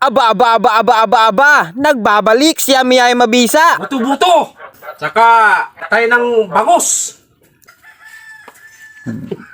Aba, aba, aba, aba, aba, aba. Nagbabalik si Amiyay Mabisa. Buto-buto! Tsaka tayo ng bangos!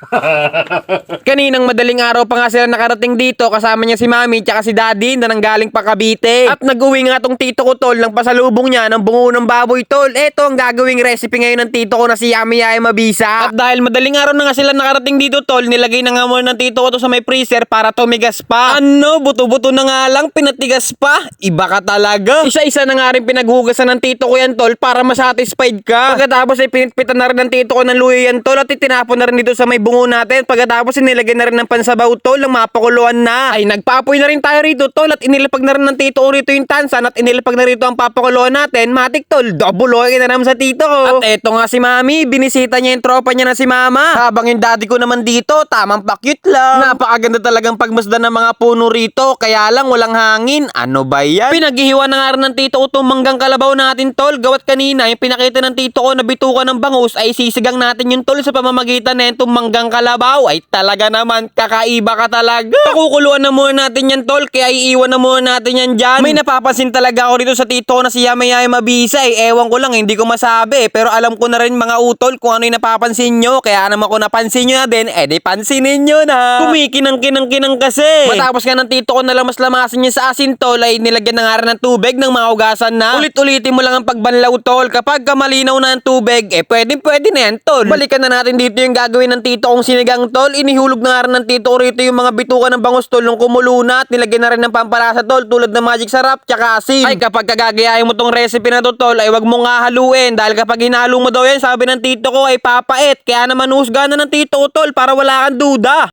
Kaninang madaling araw pa nga sila nakarating dito kasama niya si Mami tsaka si Daddy na nanggaling pa Cavite. At nag-uwi nga tong tito ko tol ng pasalubong niya ng bungo ng baboy tol. Ito ang gagawing recipe ngayon ng tito ko na si Yami Yaya Mabisa. At dahil madaling araw na nga sila nakarating dito tol, nilagay na nga muna ng tito ko to sa may freezer para tumigas pa. Ano, buto-buto na nga lang, pinatigas pa. Iba ka talaga. Isa-isa na nga rin pinaghugasan ng tito ko yan tol para masatisfied ka. Pagkatapos ay pinitpitan na rin ng tito ko ng luya yan tol at itinapon na rin dito sa may bungo natin. Pagkatapos inilagay na rin ng pansabaw tol ng mapakuluan na. Ay nagpapoy na rin tayo rito tol at inilapag na rin ng tito ko rito yung tansan at inilapag na rito ang papakuluan natin. Matik tol, double oil na naman sa tito ko. At eto nga si mami, binisita niya yung tropa niya na si mama. Habang yung daddy ko naman dito, tamang pakyut lang. Napakaganda talagang pagmasdan ng mga puno rito, kaya lang walang hangin. Ano ba yan? Pinaghihiwa na nga rin ng tito ko itong manggang kalabaw natin tol. Gawat kanina, yung pinakita ng tito ko na bitukan ng bangus ay sisigang natin yung tol sa pamamagitan itong manggang kalabaw. Ay talaga naman, kakaiba ka talaga. Pakukuluan na muna natin yan tol, kaya iiwan na muna natin yan dyan. May napapansin talaga ako rito sa tito ko na si Yamayay Mabisa eh. Ewan ko lang, hindi ko masabi. Pero alam ko na rin mga utol kung ano yung napapansin nyo. Kaya naman kung napansin nyo na din, eh di pansinin nyo na. Kumikinang-kinang-kinang kasi. Matapos nga ng tito ko na lamas-lamasin niya sa asin tol, ay nilagyan na nga rin ng tubig ng mga ugasan na. Ulit-ulitin mo lang ang pagbanlaw tol. Kapag kamalinaw na ang tubig, eh pwede pwede na yan tol. Balikan na natin dito yung gagawin ng tito kong sinigang tol. Inihulog na nga rin ng tito ko rito yung mga bitukan ng bangus tol nung kumulo na at nilagyan na rin ng pampalasa tol tulad ng magic sarap tsaka asin. Ay kapag kagagayahin mo tong recipe na to tol ay wag mo nga haluin dahil kapag hinalo mo daw yan sabi ng tito ko ay papait. Kaya naman husga na ng tito ko tol para wala kang duda.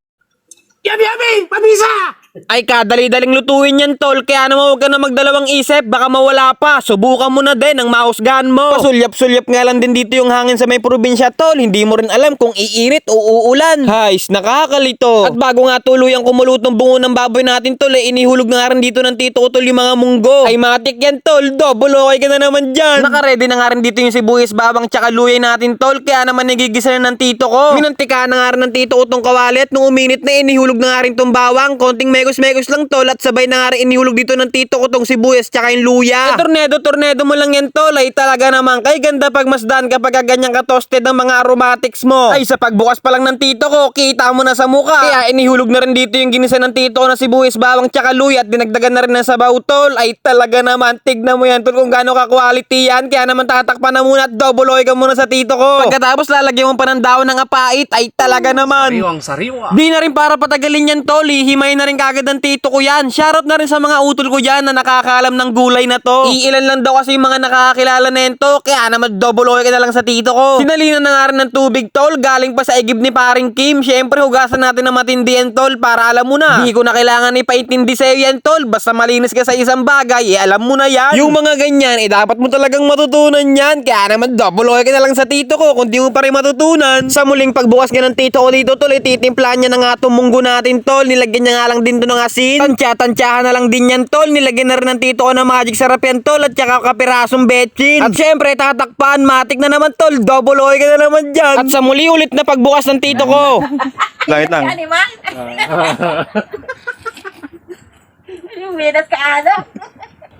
Yami, yami! Pabisa! Ay kadali-daling lutuin yan tol. Kaya naman huwag ka na magdalawang isip. Baka mawala pa. Subukan mo na din ang mahusgahan mo. Pasulyap-sulyap nga lang din dito yung hangin sa may probinsya tol. Hindi mo rin alam kung iinit o uulan. Hays nakakalito. At bago nga tuluyang kumulutong bungo ng baboy natin tol eh, Inihulog na nga rin dito ng tito ko tol yung mga munggo. Ay matik yan tol. Double okay ka na naman dyan. Nakaredy na nga rin dito yung sibuyas babang tsaka luyay natin tol. Kaya naman nagigisa na ng tito ko. Minantika na nga rin ng tito ko tong kawali At nung uminit na inihulog na nga rin tong bawang. Konting megos-megos lang tol At sabay na nga rin inihulog dito ng tito ko tong sibuyas tsaka yung luya. Eh, tornado tornado mo lang yan tol. Ay talaga naman. Kay ganda pag masdan kapag ganyan ka-toasted ang mga aromatics mo. Ay sa pagbukas pa lang ng tito ko Kita mo na sa mukha. Kaya inihulog na rin dito yung ginisa ng tito ko na sibuyas bawang tsaka luya At dinagdagan na rin ng sabaw tol. Ay talaga naman. Tignan mo yan tol kung gaano ka-quality yan. Kaya naman tatakpan na muna at double oil ka muna sa tito ko. Pagkatapos lalagyan mo pa ng daon ng apait. Ay talaga naman. Sariwang sariwa. Di na rin para patagalin yan, tol. Hihimay na rin kagad ang tito ko yan. Shoutout na rin sa mga utol ko dyan na nakakaalam ng gulay na to. Iilan lang daw kasi yung mga nakakakilala nento. Kaya naman double ka na lang sa tito ko. Sinalinan na nga rin ng tubig, tol. Galing pa sa igib ni paring Kim. Siyempre, hugasan natin ng matindi yan, tol. Para alam mo na. Di ko na kailangan ipaintindi sa'yo yan, tol. Basta malinis ka sa isang bagay, eh alam mo na yan. Yung mga ganyan, eh dapat mo talagang matutunan yan. Kaya naman double oil ka na lang sa tito ko kung di mo pa rin matutunan. Sa muling pagbukas nga ng tito ko dito, tol, ititimplan niya na nga itong munggo natin, tol. Nilagyan niya nga lang din to ng asin. Tansya-tansyahan na lang din yan, tol. Nilagyan na rin ng tito ko ng magic sarap yan, tol. At saka kapirasong betchin. At syempre, tatakpan. Matik na naman, tol. Double oil ka na naman dyan. At sa muli ulit na pagbukas ng tito ko. Langit lang. Animal? Yung minas ka ano?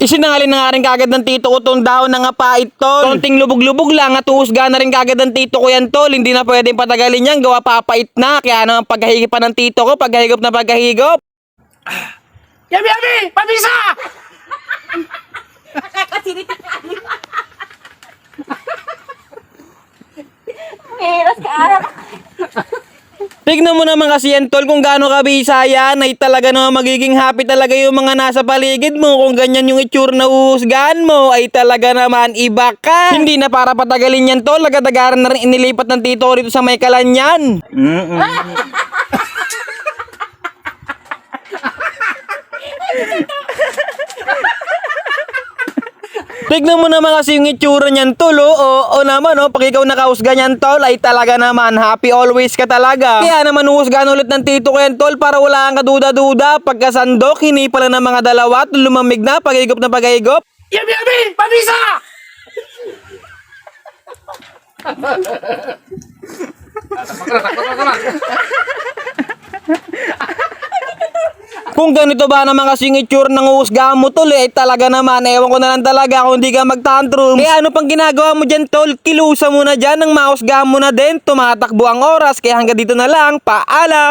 Isinangalin na nga rin kagad ng tito ko tong daon ng apait, tol. Konting lubog-lubog lang at uhusga na rin kagad ng tito ko yan, tol. Hindi na pwedeng patagalin yan, gawa papait na. Kaya naman paghahigip pa ng tito ko, paghahigop na paghahigop. Yami, yami! Pabisa! Nakakasilita ka. Minas ka? Tignan mo naman kasi yan, tol, kung gaano kabisa yan, ay talaga naman magiging happy talaga yung mga nasa paligid mo. Kung ganyan yung itsura na uhusgahan mo, ay talaga naman iba ka. Hindi na para patagalin yan, tol. Nagadagaran na rin inilipat ng tito rito sa may kalanyan. Tignan mo naman kasi yung itsura niyan, tol, oh. O, o naman, oh, pag ikaw nakahusga niyan, tol, ay talaga naman, happy always ka talaga. Kaya naman uhusgahan ulit ng tito ko yan, tol, para wala kang kaduda-duda. Pagkasandok, hinipala ng mga dalawa, at lumamig na, pagigop na pagigop. Yami, yami! Pabisa! Kung ganito ba naman kasi yung itsura ng uusgahan mo tol eh talaga naman ewan ko na lang talaga kung hindi ka magtantrum. Eh ano pang ginagawa mo dyan tol? Kilusa mo na dyan ng mausgahan mo na din. Tumatakbo ang oras kaya hanggang dito na lang. Paalam!